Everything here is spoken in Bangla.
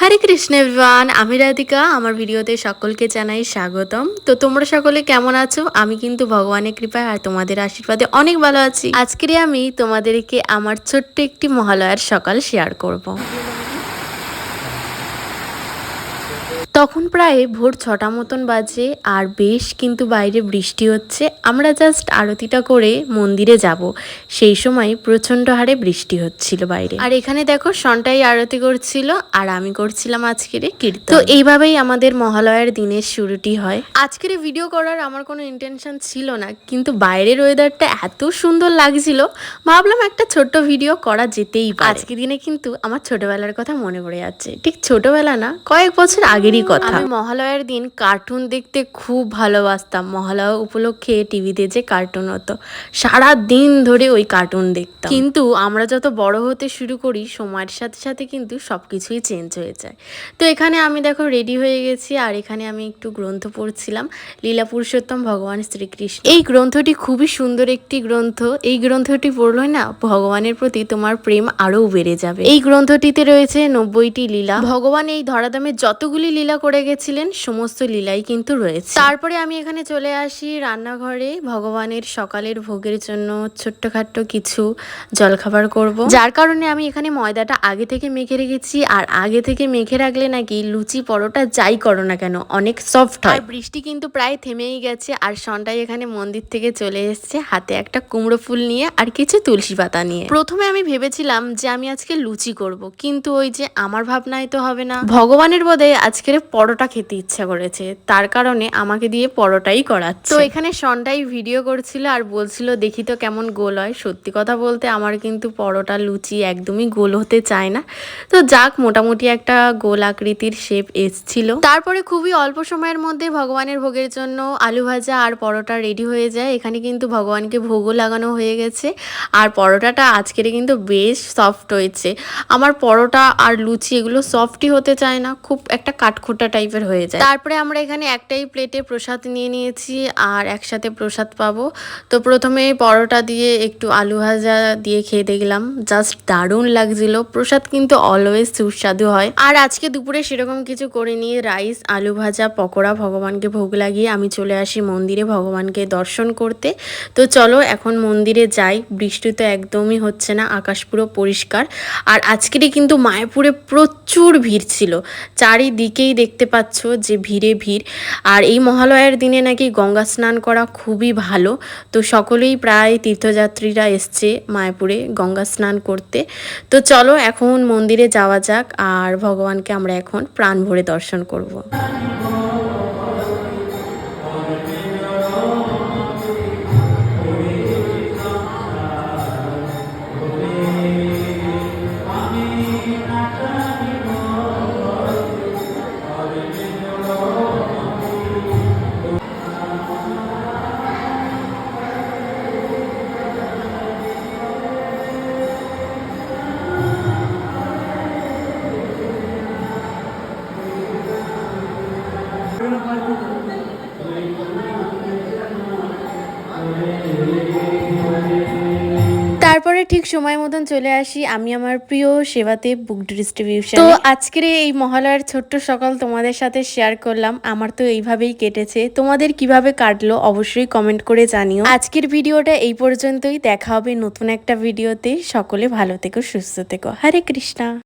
হরে কৃষ্ণ এভরিওয়ান আমি রাধিকা, আমার ভিডিওতে সকলকে জানাই স্বাগতম। তো তোমরা সকলে কেমন আছো? আমি কিন্তু ভগবানের কৃপায় আর তোমাদের আশীর্বাদে অনেক ভালো আছি। আজকে আমি তোমাদেরকে আমার ছোট্ট একটি মহালয়ার সকাল শেয়ার করব। তখন প্রায় ভোর ছটা মতন বাজে আর বেশ কিন্তু বাইরে বৃষ্টি হচ্ছে। আমরা জাস্ট আরতিটা করে মন্দিরে যাব। সেই সময় প্রচণ্ড হারে বৃষ্টি হচ্ছিল বাইরে। আর এখানে দেখো সন্টাই আরতি করছিল আর আমি করছিলাম আজকের কীর্তন। তো এইভাবেই আমাদের মহালয়ার দিনের শুরুটি হয়। আজকের ভিডিও করার আমার কোনো ইন্টেনশন ছিল না, কিন্তু বাইরের ওয়েদারটা এত সুন্দর লাগছিল, ভাবলাম একটা ছোট্ট ভিডিও করা যেতেই পারে। আজকে দিনে কিন্তু আমার ছোটবেলার কথা মনে পড়ে যাচ্ছে। ঠিক ছোটবেলা না, কয়েক বছর আগেরই কথা। আমি মহালয়ার দিন কার্টুন দেখতে খুব ভালোবাসতাম। মহালয়া উপলক্ষে টিভিতে যে কার্টুন হতো সারা দিন ধরে ওই কার্টুন দেখতাম। কিন্তু আমরা যত বড় হতে শুরু করি সময়ের সাথে সাথে কিন্তু সব কিছুই চেঞ্জ হয়ে যায়। তো এখানে আমি দেখো রেডি হয়ে গেছি আর এখানে আমি একটু গ্রন্থ পড়ছিলাম লীলা পুরুষোত্তম ভগবান শ্রীকৃষ্ণ। এই গ্রন্থটি খুবই সুন্দর একটি গ্রন্থ। এই গ্রন্থটি পড়লে না ভগবানের প্রতি তোমার প্রেম আরও বেড়ে যাবে। এই গ্রন্থটিতে রয়েছে নব্বইটি লীলা। ভগবান এই ধরাধামে যতগুলি লীলা করে গেছিলেন সমস্ত লীলাই কিন্তু রয়েছে। তারপরে আমি এখানে চলে আসি রান্নাঘরে ভগবানের সকালের ভোগের জন্য ছোট্টখাট্ট কিছু জলখাবার করব। যার কারণে আমি এখানে ময়দাটা আগে থেকে মেখে রেখেছি আর আগে থেকে মেখে রাখলে নাকি লুচি পরোটা যাই করো না কেন অনেক সফট হয়। বৃষ্টি কিন্তু প্রায় থেমেই গেছে আর সনটাই এখানে মন্দির থেকে চলে এসছে হাতে একটা কুমড়ো ফুল নিয়ে আর কিছু তুলসী পাতা নিয়ে। প্রথমে আমি ভেবেছিলাম যে আমি আজকে লুচি করব কিন্তু ওই যে আমার ভাবনায় তো হবে না। ভগবানের বোধে আজকের পরোটা খেতে ইচ্ছা করেছে। তার কারণে আমাকে দিয়ে পরোটাই করাচ্ছে। তো এখানে সনটাই ভিডিও করছিল আর বলছিল, দেখি তো কেমন গোল হয়। সত্যি কথা বলতে আমার কিন্তু পরোটা লুচি একদমই গোল হতে চায় না। তো যাক, মোটামুটি একটা গোল আকৃতির শেপ এসছিল। তারপরে খুবই অল্প সময়ের মধ্যে ভগবানের ভোগের জন্য আলু ভাজা আর পরোটা রেডি হয়ে যায়। এখানে কিন্তু ভগবানকে ভোগও লাগানো হয়ে গেছে। আর পরোটাটা আজকের কিন্তু বেশ সফট হয়েছে। আমার পরোটা আর লুচি এগুলো সফটই হতে চায় না। খুব একটা কাঠখোটা টাইপের হয়ে যায়। তারপরে আমরা এখানে একটাই প্লেটে প্রসাদ নিয়ে নিয়েছি আর একসাথে প্রসাদ পাবো। তো প্রথমে পরোটা দিয়ে একটু আলু ভাজা দিয়ে খেয়ে দেখলাম। জাস্ট দারুণ লাগছিল। প্রসাদ কিন্তু অলওয়েজ সুস্বাদু হয়। আর আজকে দুপুরে সেরকম কিছু করে নিয়ে রাইস আলু ভাজা, পকোড়া ভগবানকে ভোগ লাগিয়ে আমি চলে আসি মন্দিরে ভগবানকে দর্শন করতে। তো চলো এখন মন্দিরে যাই। বৃষ্টি তো একদমই হচ্ছে না, আকাশ পুরো পরিষ্কার। আর আজকেরই কিন্তু মায়াপুরে প্রচুর ভিড় ছিল। চারিদিকেই দেখতে পাচ্ছ যে ভিড়ে ভিড়। আর এই মহালয়ার দিনে নাকি গঙ্গা স্নান করা খুবই ভালো। তো সকলেই প্রায় তীর্থযাত্রীরা এসছে মায়াপুরে গঙ্গা স্নান করতে। তো চলো এখন মন্দিরে যাওয়া যাক। আর ভগবানকে আমরা এখন প্রাণ ভরে দর্শন করব। তারপরে ঠিক সময় মতন চলে আসি। আমি আমার প্রিয় সেবাতে বুক ডিস্ট্রিবিউশন তো আজকের এই মহালয়ার ছোট্ট সকাল তোমাদের সাথে শেয়ার করলাম। আমার তো এইভাবেই কেটেছে। তোমাদের কীভাবে কাটলো অবশ্যই কমেন্ট করে জানিও। আজকের ভিডিওটা এই পর্যন্তই। দেখা হবে নতুন একটা ভিডিওতে। সকলে ভালো থেকো সুস্থ থেকো। হরে কৃষ্ণা।